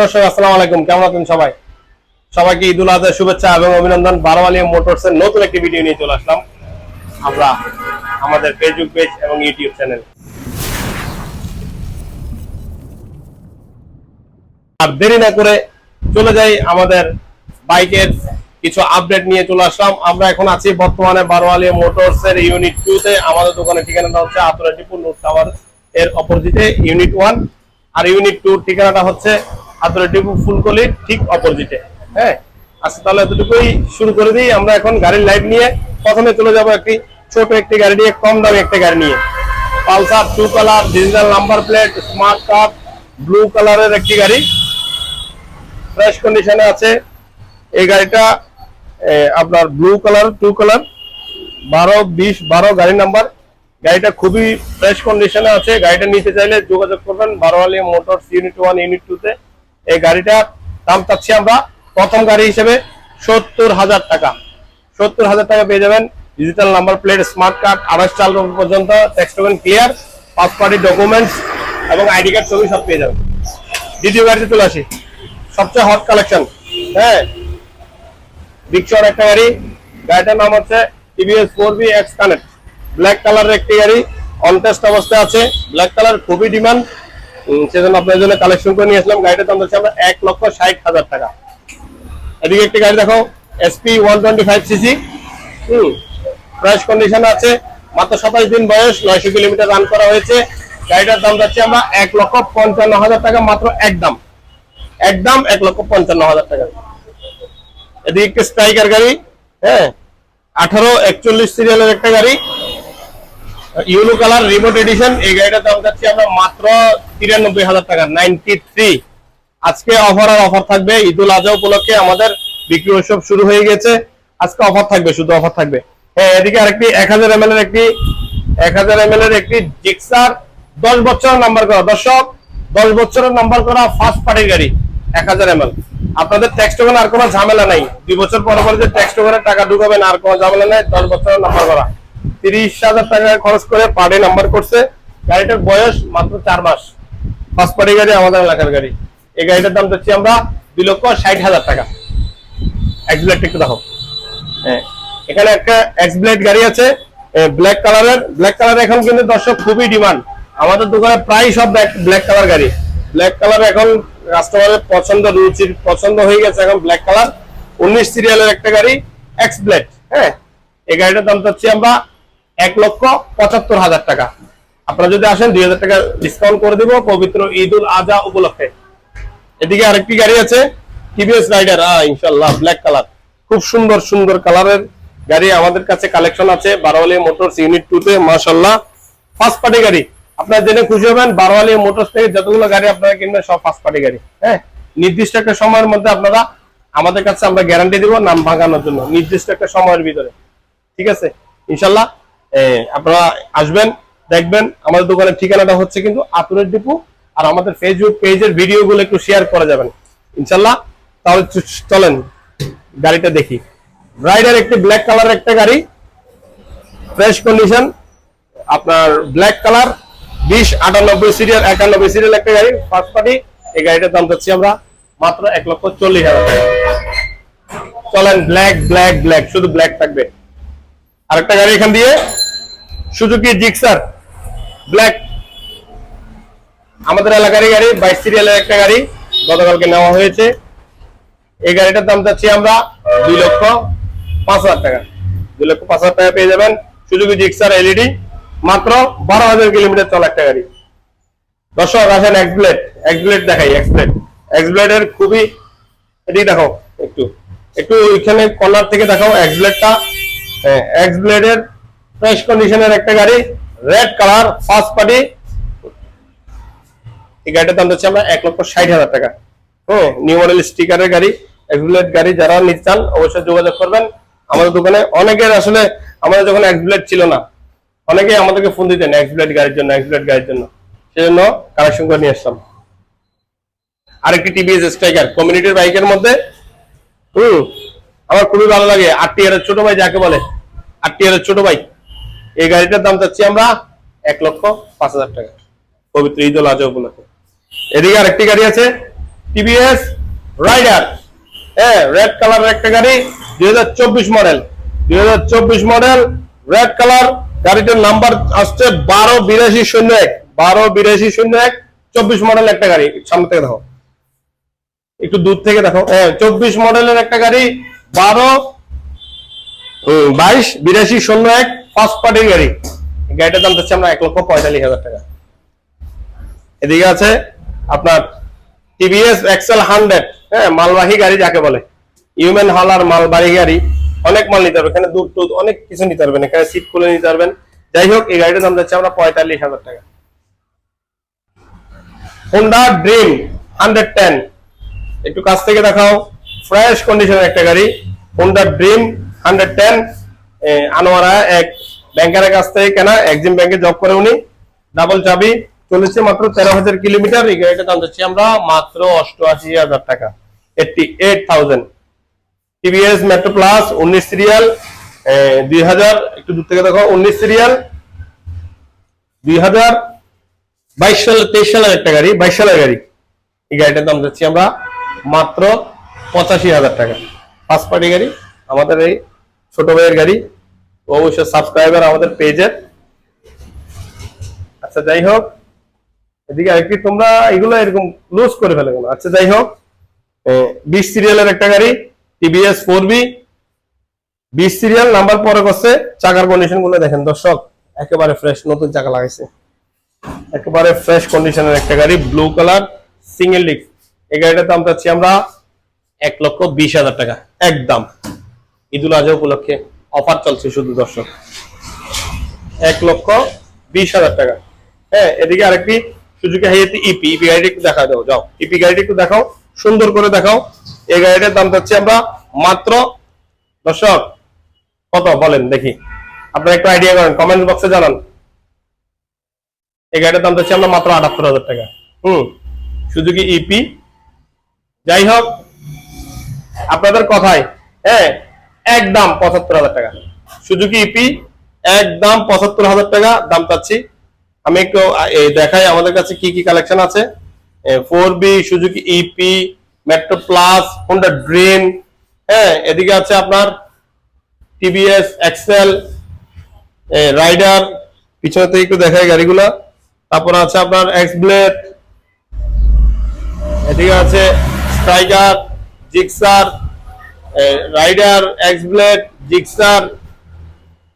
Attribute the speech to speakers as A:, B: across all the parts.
A: দর্শক আলাইকুম। কেমন আছেন সবাই? সবাইকে ঈদুল আজহার শুভেচ্ছা এবং অভিনন্দন। বারোয়ালিয়া মোটরস এর নতুন একটি ভিডিও নিয়ে চলে আসলাম। আমরা আমাদের ফেসবুক পেজ এবং ইউটিউব চ্যানেল আর দেরি না করে চলে যাই আমাদের বাইকের কিছু আপডেট নিয়ে চলে আসলাম। আমরা এখন আছি বর্তমানে বারোয়ালিয়া মোটরস এর ইউনিট টু তে। আমাদের দোকানের ঠিকানাটা হচ্ছে আতরাটিপুর নোট টাওয়ার এর অপোজিটে ইউনিট ওয়ান আর ইউনিট টু ঠিকানাটা হচ্ছে আতরাটিপুর ফুলকলির ঠিক অপোজিটে। হ্যাঁ? আচ্ছা তাহলে এতটুকুই শুরু করে দিই। আমরা এখন গাড়ির লাইট নিয়ে প্রথমে চলে যাব একটি ছোট একটি গাড়ি নিয়ে, কম দামি একটা গাড়ি নিয়ে। Pulsar two colour, digital number plate, smart card, blue কালারের একটি গাড়ি। ফ্রেশ কন্ডিশনে আছে। এই গাড়িটা আপনার ব্লু কালার, টু কালার। বারো, বিশ, বারো গাড়ি নাম্বার। গাড়িটা খুবই ফ্রেশ কন্ডিশনে আছে। গাড়িটা নিতে চাইলে যোগাযোগ করবেন Baroali Motors unit one, unit two তে। এই গাড়িটা দাম চাচ্ছি আমরা প্রথম গাড়ি হিসেবে সত্তর হাজার টাকা। সত্তর হাজার টাকা পেয়ে যাবেন। Digital number plate smart card আড়াইশ চাল পর্যন্ত ক্লিয়ার পাস ডকুমেন্টস এবং আইডি কার্ড ছবি সব পেয়ে যাবেন। দ্বিতীয় গাড়িতে চলে আসি। সবচেয়ে হট কালেকশন হ্যাঁ। রিক্সার একটা গাড়ি। গাড়িটার নাম হচ্ছে TVS four B X connect black কালারের একটি গাড়ি। অনটেস্ট অবস্থায় আছে। ব্ল্যাক কালার খুবই ডিমান্ড সেজন্য আপনার জন্য কালেকশন করে নিয়ে আসলাম গাড়িটার দাম হচ্ছে আমরা এক লক্ষ ষাট হাজার টাকা। এদিকে একটি গাড়ি দেখো SP one twenty five CC হুম ফ্রেশ কন্ডিশনে আছে। মাত্র সাতাশ দিন বয়স, নয়শো কিলোমিটার রান করা হয়েছে। গাড়িটার দাম যাচ্ছে আমরা এক লক্ষ পঞ্চান্ন হাজার টাকা, মাত্র একদম একদম এক লক্ষ পঞ্চান্ন হাজার টাকা। এদিকে একটা স্ট্রাইকার গাড়ি হ্যাঁ আঠারো একচল্লিশ সিরিয়ালের একটা গাড়ি। ইউলো কালার রিমোট এডিশন এই গাড়িটার দাম যাচ্ছে আমরা মাত্র তিরানব্বই হাজার টাকা নাইনটি থ্রি আজকে অফার আর অফার থাকবে, ঈদুল আজহা উপলক্ষে আমাদের বিক্রি উৎসব শুরু হয়ে গেছে। আজকে অফার থাকবে, শুধু অফার থাকবে। হ্যাঁ এদিকে আরেকটি এক হাজার এম এর একটি, এক হাজার এম এর একটি জিক্সার দশ বছরের নাম্বার করা। দর্শক, দশ বছরের নাম্বার করা ফার্স্ট পার্টির গাড়ি, এক হাজার এম আপনাদের ট্যাক্স টোকেন আর কোনো ঝামেলা নাই। দুই বছর পর পর যে ট্যাক্স টোকেনের টাকা ঢুকাবেন, আর কোনো ঝামেলা নাই, দশ বছরের নাম্বার করা। তিরিশ হাজার টাকা খরচ করে পার্টি নাম্বার করছে। গাড়িটার বয়স মাত্র চার মাস। ফার্স্ট পার্টি গাড়ি, আমাদের এলাকার গাড়ি। এই গাড়িটার দাম দিচ্ছি আমরা দুই লক্ষ ষাট হাজার টাকা। এক্সব্লেড একটু দেখো হ্যাঁ এখানে একটা এক্সব্লেড গাড়ি আছে ব্ল্যাক কালারের ব্ল্যাক কালার এখন কিন্তু দর্শক খুবই ডিমান্ড আমাদের দোকানে প্রায় সব ব্ল্যাক কালার গাড়ি। ব্ল্যাক কালার এখন কাস্টমারের পছন্দ, রুচির পছন্দ হয়ে গেছে এখন ব্ল্যাক কালার উনিশ সিরিয়ালের একটা গাড়ি এক্স ব্লেড হ্যাঁ এই গাড়িটার দাম চাচ্ছি আমরা এক লক্ষ পঁচাত্তর হাজার টাকা। আপনারা যদি আসেন, দুই হাজার টাকা ডিসকাউন্ট করে দিব পবিত্র ঈদ উল আজহা উপলক্ষে। এদিকে আরেকটি গাড়ি আছে টিভিএস রাইডার ইনশাল্লাহ ব্ল্যাক কালার খুব সুন্দর সুন্দর কালারের গাড়ি আমাদের কাছে কালেকশন আছে, বারোয়ালি মোটরস ইউনিট টু তে মাসাল্লাহ ফার্স্ট পার্টি গাড়ি। আপনারা জেনে খুশি হবেন, বারোয়ালি মোটরস থেকে যতগুলো গাড়ি আপনারা কিনবেন, সব ফার্স্ট পার্টি গাড়ি। হ্যাঁ? নির্দিষ্ট একটা সময়ের মধ্যে আপনারা আমাদের কাছে আমরা গ্যারান্টি দিব নাম ভাঙানোর জন্য, নির্দিষ্ট একটা সময়ের ভিতরে। ঠিক আছে? ইনশাল্লাহ আপনারা আসবেন, দেখবেন, আমাদের দোকানের ঠিকানাটা হচ্ছে কিন্তু আতুরের ডিপু, আর আমাদের ফেসবুক পেজের ভিডিও গুলো একটু শেয়ার করে যাবেন। ইনশাল্লাহ, তাহলে চলেন, গাড়িটা দেখি। রাইডার একটি ব্ল্যাক কালার একটা গাড়ি ফ্রেশ কন্ডিশন আপনার ব্ল্যাক কালার বিশ, আটানব্বই সিরিয়াল একানব্বই সিরিয়াল একটা গাড়ি ফার্স্ট পার্টি এই গাড়িটার দাম চাচ্ছি আমরা মাত্র এক লক্ষ চল্লিশ হাজার টাকা। চলেন ব্ল্যাক ব্ল্যাক ব্ল্যাক শুধু ব্ল্যাক থাকবে। আরেকটা গাড়ি এখান দিয়ে সুজুকি জিক্সার, ব্ল্যাক। আমাদের এলাকারই গাড়ি, বাইশ সিরিয়ালের একটা গাড়ি গতকালকে নেওয়া হয়েছে। এই গাড়িটার দাম চাচ্ছি আমরা দুই লক্ষ পাঁচ হাজার টাকা। দুই লক্ষ পাঁচ হাজার টাকা পেয়ে যাবেন সুজুকি জিক্সার এলইডি। মাত্র বারো হাজার কিলোমিটার চলা একটা গাড়ি। দর্শক, আসেন এক্সব্লেড এক্সব্লেড দেখাই এক্সব্লেড এক্সব্লেডের খুবই এদিকে দেখো, একটু। একটু ওইখানে কর্নার থেকে দেখাও এক্সব্লেডটা এক্সব্লেডের ফ্রেশ কন্ডিশনের একটা গাড়ি রেড কালার ফার্স্ট পার্টি এই গাড়িটার দাম হচ্ছে আমরা এক লক্ষ ষাট হাজার টাকা। হ্যাঁ নিউ মডেল স্টিকারের গাড়ি এক্সব্লেড গাড়ি, যারা নিতে চান অবশ্যই যোগাযোগ করবেন। আমাদের দোকানে অনেকের আসলে আমাদের যখন এক্সব্লেড ছিল না, অনেকে আমাদেরকে ফোন দিতেন এক্সব্লেড গাড়ির জন্য এক্সব্লেড গাড়ির জন্য। সেজন্য কালেকশন করে নিয়ে আসলাম। আরেকটি টিভিএস স্ট্রাইকার কমিউনিটির বাইকের মধ্যে। হুম, আমার খুবই ভালো লাগে। আর টি ছোট ভাই যাকে বলে আর টি ছোট ভাই। এই গাড়িটার দাম চাচ্ছি আমরা এক লক্ষ পাঁচ হাজার টাকা। পবিত্র ঈদ উল আজহা উপলক্ষে। এদিকে আরেকটি গাড়ি আছে টিভিএস রাইডার হ্যাঁ রেড কালারের একটা গাড়ি, দুই হাজার চব্বিশ মডেল দুই হাজার চব্বিশ মডেল রেড কালার গাড়িটার নাম্বার আসছে বারো বিরাশি শূন্য এক। বারো বিরাশি শূন্য এক। চব্বিশ মডেল একটা গাড়ি, সামনে থেকে দেখো। একটু দূর থেকে দেখো। হ্যাঁ চব্বিশ মডেলের একটা গাড়ি, বারো বাইশ বিরাশি শূন্য এক। ফার্স্ট পার্টির গাড়ি। গাড়িটার দাম যাচ্ছে আমরা এক লক্ষ পঁয়তাল্লিশ হাজার টাকা। এদিকে আছে আপনার টিভিএস এক্সেল হান্ড্রেড হ্যাঁ মালবাহী গাড়ি যাকে বলে। হিউম্যান হলার মালবাহী গাড়ি। অনেক মাল নিতে পারবে এখানে দুধ টুধ অনেক কিছু নিতে পারবেন। এখানে সিট খুলে নিতে পারবেন। যাই হোক, এই গাড়িটার দাম যাচ্ছে আমরা পঁয়তাল্লিশ হাজার টাকা। হোন্ডা ড্রিম হান্ড্রেড টেন একটু কাছ থেকে দেখাও। ফ্রেশ কন্ডিশনের একটা গাড়ি। Honda dream hundred ten Anowara এক ব্যাংকারের কাছ থেকে কেনা একজিম ব্যাংকে জব করে উনি। ডাবল চাবি, চলেছে মাত্র তেরো হাজার কিলোমিটার। এই গাড়িটা দাম যাচ্ছি আমরা মাত্র অষ্টআশি হাজার টাকা। Eighty eight thousand TVS metro plus উনিশ সিরিয়াল দুই হাজার, একটু দূর থেকে দেখো, উনিশ সিরিয়াল দুই হাজার বাইশ সাল, তেইশ সালের একটা গাড়ি, বাইশ সালের গাড়ি। এই গাড়িটার দাম যাচ্ছি আমরা মাত্র পঁচাশি হাজার টাকা। ফার্স্ট পার্টি গাড়ি, আমাদের এই ছোট ভাইয়ের গাড়ি। অবশ্যই সাবস্ক্রাইবার আমাদের পেজের আচ্ছা যাই হোক। এদিকে আরেকটি তোমরা এগুলো এরকম লুজ করে ফেলে কেন? আচ্ছা যাই হোক। বিশ সিরিয়ালের একটা গাড়ি টিভিএস ফোর বি বিশ সিরিয়াল নাম্বার পরে করছে, চাকার কন্ডিশনগুলো দেখেন দর্শক, একেবারে ফ্রেশ নতুন চাকা লাগাইছে। একেবারে ফ্রেশ কন্ডিশনের একটা গাড়ি ব্লু কালার সিঙ্গেল ডিস্ক এই গাড়িটার দাম চাচ্ছি আমরা এক লক্ষ বিশ হাজার টাকা, একদম। ঈদুল আজহা উপলক্ষে। অফার চলছে শুধু দর্শক। এক লক্ষ বিশ হাজার টাকা। হ্যাঁ এদিকে আরেকটি সুজুকি হাইয়াতি ইপি ইপি গাড়িটি একটু দেখা দাও যাও। ইপি গাড়িটি একটু দেখাও, সুন্দর করে দেখাও। এই গাড়িটার দাম চাচ্ছি আমরা মাত্র, দর্শক, কত বলেন দেখি। আপনারা একটু আইডিয়া করেন কমেন্ট বক্সে জানান। এই গাড়িটার দাম চাচ্ছি আমরা মাত্র আটাত্তর হাজার টাকা। হুম, সুজুকি ইপি যাই হোক, আপনাদের কথায় হ্যাঁ একদম পঁচাত্তর হাজার টাকা। সুজুকি ইপি একদম পঁচাত্তর হাজার টাকা দাম পাচ্ছি আমি একটু দেখাই আমাদের কাছে কি কি কালেকশন আছে। Four B Suzuki EP metro plus Honda dream হ্যাঁ এদিকে আছে আপনার টিভিএস এক্সেল রাইডার পিছনে থেকে একটু দেখাই গাড়িগুলা। তারপর আছে আপনার এক্স ব্লেড এদিকে আছে striker gixxer rider X blade gixxer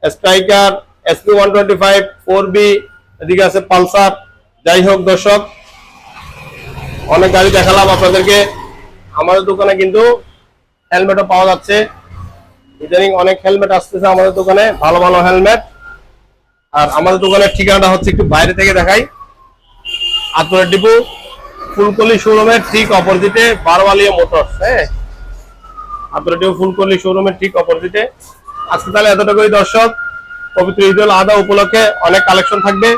A: striker SP one twenty five four B এদিকে আছে পালসার যাই হোক দর্শক, অনেক গাড়ি দেখালাম আপনাদেরকে। আমাদের দোকানে কিন্তু হেলমেটও পাওয়া যাচ্ছে। ইদানিং অনেক হেলমেট আসতেছে আমাদের দোকানে, ভালো ভালো হেলমেট। আর আমাদের দোকানের ঠিকানাটা হচ্ছে একটু বাইরে থেকে দেখাই। আতরা ডিপু ফুলকলি শোরুমের ঠিক অপোজিটে বারোয়ালিয়া মোটরস হ্যাঁ? আতরা ডিপু ফুলকলি শোরুমের ঠিক অপোজিটে আজকে তাহলে এতটুকুই, দর্শক। পবিত্র ঈদুল আদা উপলক্ষে অনেক কালেকশন থাকবে।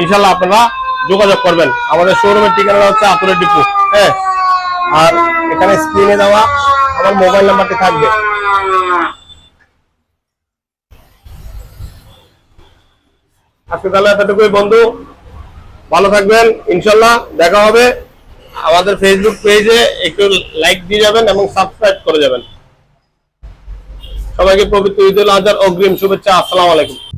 A: ইনশাল্লাহ আপনারা যোগাযোগ করবেন। আমাদের শোরুমের ঠিকানা হচ্ছে আতরা ডিপু হ্যাঁ? আর এখানে স্ক্রিনে দেওয়া আমার মোবাইল নাম্বারটি থাকবে। আজকে তাহলে এতটুকুই, বন্ধু। ভালো থাকবেন ইনশাল্লাহ দেখা হবে আমাদের ফেসবুক পেজে একটু লাইক দিয়ে যাবেন এবং সাবস্ক্রাইব করে যাবেন। সবাইকে পবিত্র ঈদুল আজহার অগ্রিম শুভেচ্ছা। আসসালামু আলাইকুম।